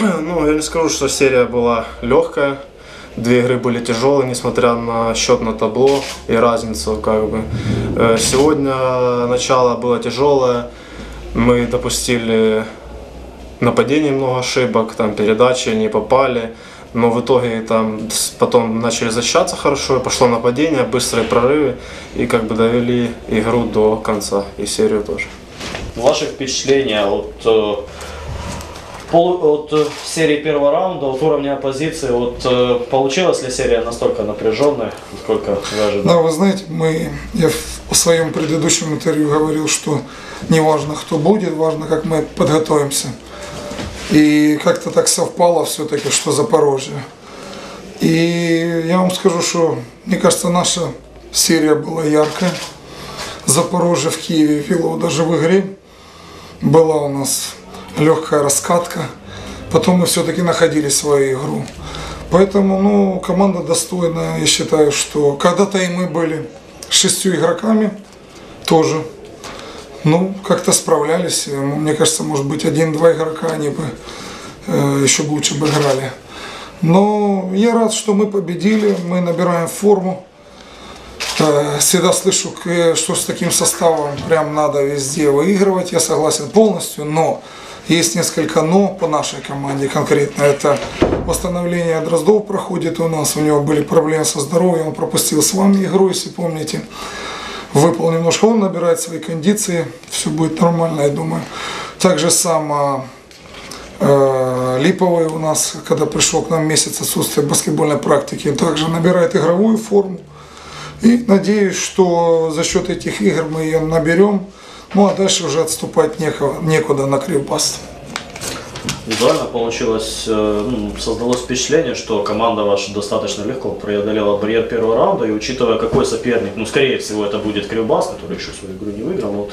Ну, я не скажу, что серия была легкая. Две игры были тяжелые, несмотря на счет на табло и разницу, как бы. Э, Сегодня начало было тяжелое. Мы допустили нападений много ошибок, там передачи не попали. Но в итоге там потом начали защищаться хорошо, пошло нападение, быстрые прорывы и как бы довели игру до конца и серию тоже. Ваши впечатления от, э, пол- от э, серии первого раунда, от уровня оппозиции, вот э, получилась ли серия настолько напряженной, насколько вы ожидали? Да, вы знаете, мы, я в своем предыдущем интервью говорил, что не важно, кто будет, важно, как мы подготовимся. И как-то так совпало все-таки, что Запорожье. И я вам скажу, что, мне кажется, наша серия была яркая. Запорожье в Киеве вело даже в игре. Была у нас легкая раскатка. Потом мы все-таки находили свою игру. Поэтому, ну, команда достойная. Я считаю, что когда-то и мы были шестью игроками тоже. Ну, как-то справлялись. Э, Мне кажется, может быть, один-два игрока они бы э, еще лучше бы играли. Но я рад, что мы победили, мы набираем форму. Э, Всегда слышу, к- что с таким составом прям надо везде выигрывать. Я согласен полностью, но есть несколько но по нашей команде конкретно. Это восстановление Дроздов проходит у нас. У него были проблемы со здоровьем. Он пропустил с вами игру, если помните. Выпал немножко, он набирает свои кондиции. Все будет нормально, я думаю. Также сам а, Э, Липовый у нас, когда пришел к нам месяц отсутствия баскетбольной практики, также набирает игровую форму. И надеюсь, что за счет этих игр мы ее наберем. Ну а дальше уже отступать некого, некуда на Кривбас. Визуально получилось, э, ну, создалось впечатление, что команда ваша достаточно легко преодолела барьер первого раунда, и учитывая, какой соперник, ну, скорее всего, это будет Кривбас, который еще свою игру не выиграл, вот,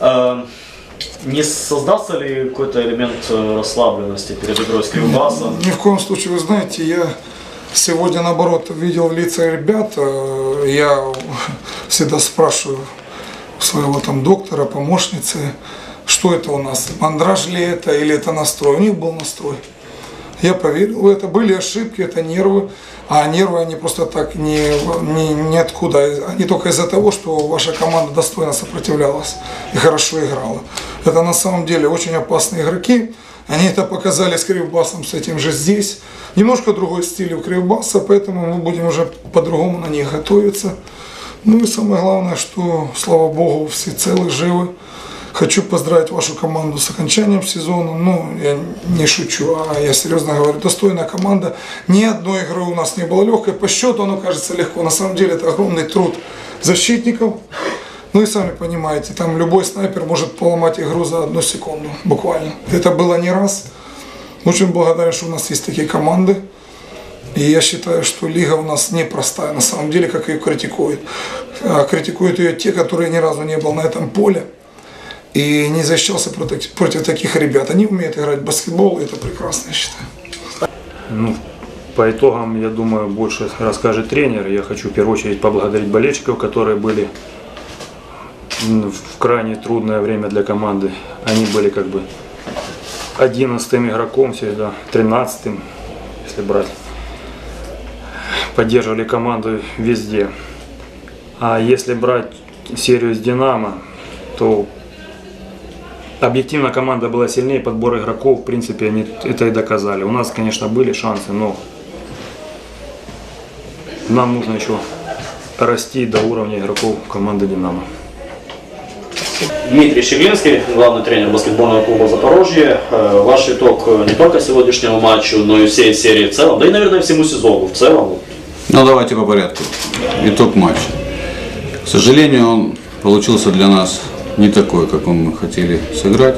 э, не создастся ли какой-то элемент э, расслабленности перед игрой с Кривбасом? Ни в коем случае, вы знаете, я сегодня наоборот видел лица ребят, э, я всегда спрашиваю своего там доктора, помощницы, что это у нас, мандраж ли это или это настрой. У них был настрой. Я поверил это. Были ошибки, это нервы. А нервы они просто так не, не, ниоткуда. Они только из-за того, что ваша команда достойно сопротивлялась и хорошо играла. Это на самом деле очень опасные игроки. Они это показали с Кривбасом, с этим же здесь. Немножко другой стиль у Кривбаса, поэтому мы будем уже по-другому на них готовиться. Ну и самое главное, что, слава богу, все целы, живы. Хочу поздравить вашу команду с окончанием сезона. Ну, я не шучу, а я серьезно говорю, достойная команда. Ни одной игры у нас не было легкой. По счету оно кажется легко. На самом деле это огромный труд защитников. Ну и сами понимаете, там любой снайпер может поломать игру за одну секунду, буквально. Это было не раз. Очень благодарен, что у нас есть такие команды. И я считаю, что лига у нас непростая, на самом деле, как ее критикуют. А Критикуют ее те, которые ни разу не был на этом поле и не защищался против, против таких ребят. Они умеют играть в баскетбол, и это прекрасно, я считаю. Ну, по итогам, я думаю, больше расскажет тренер. Я хочу в первую очередь поблагодарить болельщиков, которые были в крайне трудное время для команды. Они были как бы 11 игроком всегда, 13 если брать. Поддерживали команду везде. А если брать серию с Динамо, то объективно команда была сильнее, подбор игроков, в принципе, они это и доказали. У нас, конечно, были шансы, но нам нужно еще расти до уровня игроков команды «Динамо». Дмитрий Щеглинский, главный тренер баскетбольного клуба «Запорожье». Э, Ваш итог э, не только сегодняшнего матча, но и всей серии в целом, да и, наверное, всему сезону в целом. Ну давайте по порядку. Итог матча. К сожалению, он получился для нас не такой, как мы хотели сыграть.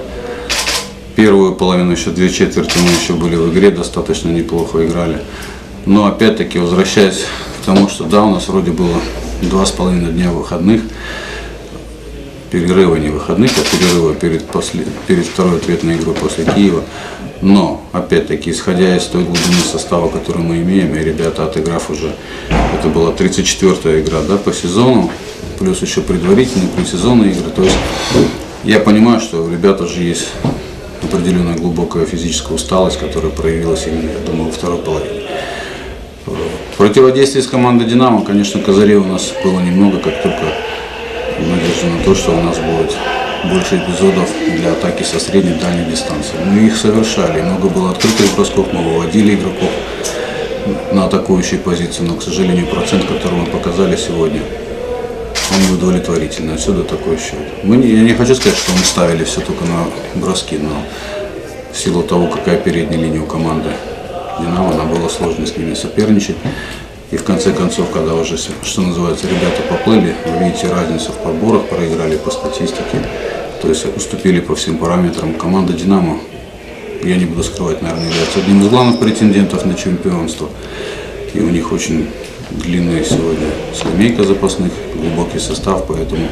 Первую половину, еще две четверти мы еще были в игре, достаточно неплохо играли. Но опять-таки, возвращаясь к тому, что да, у нас вроде было два с половиной дня выходных, перерыва не выходных, а перерыва перед, после, перед второй ответной игрой после Киева. Но, опять-таки, исходя из той глубины состава, который мы имеем, и ребята, отыграв уже, это была 34-я игра да, по сезону, плюс еще предварительные предсезонные игры. То есть я понимаю, что у ребят уже есть определенная глубокая физическая усталость, которая проявилась именно, я думаю, во второй половине. В противодействии с командой «Динамо», конечно, козырей у нас было немного, как только надежда на то, что у нас будет больше эпизодов для атаки со средней дальней дистанции. Мы их совершали, много было открытых бросков, мы выводили игроков на атакующие позиции, но, к сожалению, процент, который мы показали сегодня, он неудовлетворительный. Отсюда такой счет. Мы я не хочу сказать, что мы ставили все только на броски, но в силу того, какая передняя линия у команды Динамо, нам было сложно с ними соперничать. И в конце концов, когда уже, что называется, ребята поплыли, вы видите разницу в подборах, проиграли по статистике, то есть уступили по всем параметрам. Команда «Динамо», я не буду скрывать, наверное, является одним из главных претендентов на чемпионство. И у них очень длинная сегодня скамейка запасных, глубокий состав, поэтому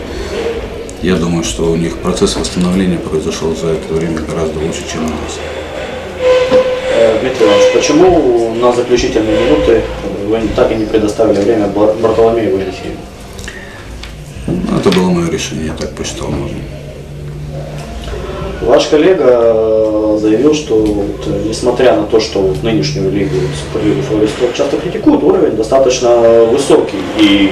я думаю, что у них процесс восстановления произошел за это время гораздо лучше, чем у нас. Э, Дмитрий Иванович, почему на заключительные минуты вы так и не предоставили время Бар- Бартоломею Елисееву? Ну, Это было мое решение, я так посчитал нужным. Ваш коллега э, заявил, что вот, э, несмотря на то, что вот нынешнюю лигу, вот, Суперлигу футболистов часто критикуют, уровень достаточно высокий. И,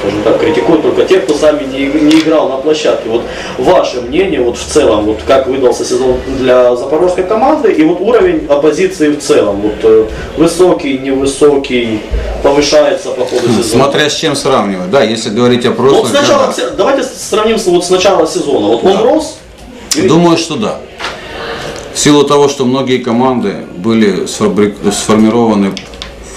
скажем так, критикуют только те, кто сами не, не играл на площадке. Вот ваше мнение вот в целом, вот как выдался сезон для запорожской команды и вот уровень оппозиции в целом, вот э, высокий, невысокий, повышается по ходу сезона. Смотря с чем сравнивать, да, если говорить о Вот прошлых сначала, давайте сравним вот с начала сезона. Вот он Да. рос, и- Думаю, что да. В силу того, что многие команды были сфабрик- сформированы,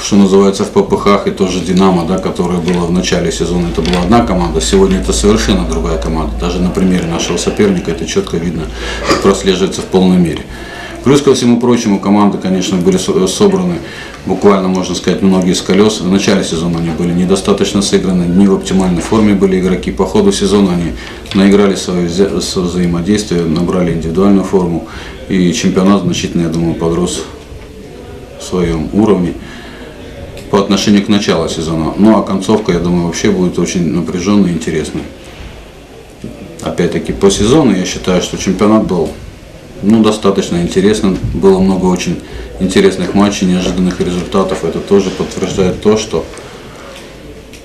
что называется, в ППХ, и тоже «Динамо», да, которая была в начале сезона, это была одна команда, сегодня это совершенно другая команда. Даже на примере нашего соперника это четко видно, прослеживается в полной мере. Плюс ко всему прочему, команды, конечно, были со- собраны буквально, можно сказать, многие с колес. В начале сезона они были недостаточно сыграны, не в оптимальной форме были игроки. По ходу сезона они наиграли свое со- взаимодействие, набрали индивидуальную форму. И чемпионат значительно, я думаю, подрос в своем уровне по отношению к началу сезона. Ну а концовка, я думаю, вообще будет очень напряженной и интересной. Опять-таки по сезону я считаю, что чемпионат был ну, достаточно интересным. Было много очень интересных матчей, неожиданных результатов. Это тоже подтверждает то, что,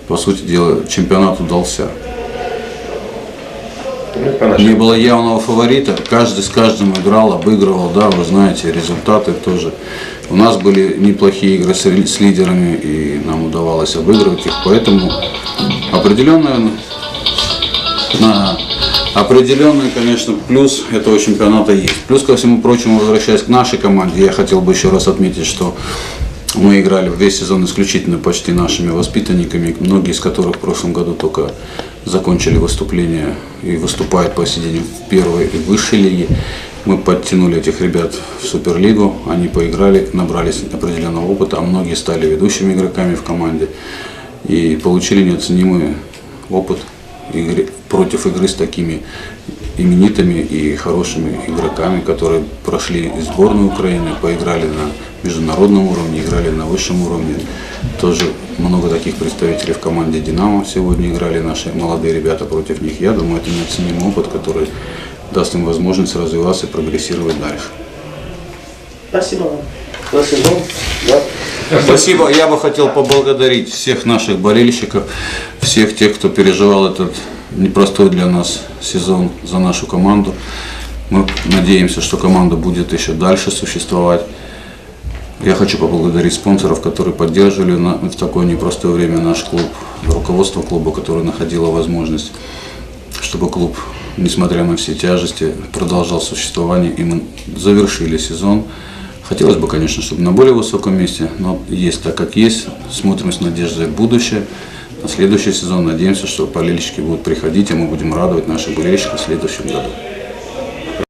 по сути дела, чемпионат удался. Не было явного фаворита, каждый с каждым играл, обыгрывал, да, вы знаете, результаты тоже. У нас были неплохие игры с, с лидерами, и нам удавалось обыгрывать их, поэтому определенная на определенный, конечно, плюс этого чемпионата есть. Плюс ко всему прочему, возвращаясь к нашей команде, я хотел бы еще раз отметить, что мы играли весь сезон исключительно почти нашими воспитанниками, многие из которых в прошлом году только закончили выступление и выступают по день в первой и высшей лиге. Мы подтянули этих ребят в Суперлигу, они поиграли, набрались определенного опыта, а многие стали ведущими игроками в команде и получили неоценимый опыт игры- против игры с такими именитыми и хорошими игроками, которые прошли сборную Украины, поиграли на международном уровне, играли на высшем уровне. Тоже много таких представителей в команде «Динамо» сегодня играли наши молодые ребята против них. Я думаю, это неоценимый опыт, который даст им возможность развиваться и прогрессировать дальше. Спасибо вам. Сезон. Да. Спасибо. Я бы хотел поблагодарить всех наших болельщиков, всех тех, кто переживал этот непростой для нас сезон за нашу команду. Мы надеемся, что команда будет еще дальше существовать. Я хочу поблагодарить спонсоров, которые поддерживали в такое непростое время наш клуб, руководство клуба, которое находило возможность, чтобы клуб, несмотря на все тяжести, продолжал существование, и мы завершили сезон. Хотелось бы, конечно, чтобы на более высоком месте, но есть так, как есть. Смотрим с надеждой в будущее. На следующий сезон надеемся, что болельщики будут приходить, и мы будем радовать наших болельщиков в следующем году.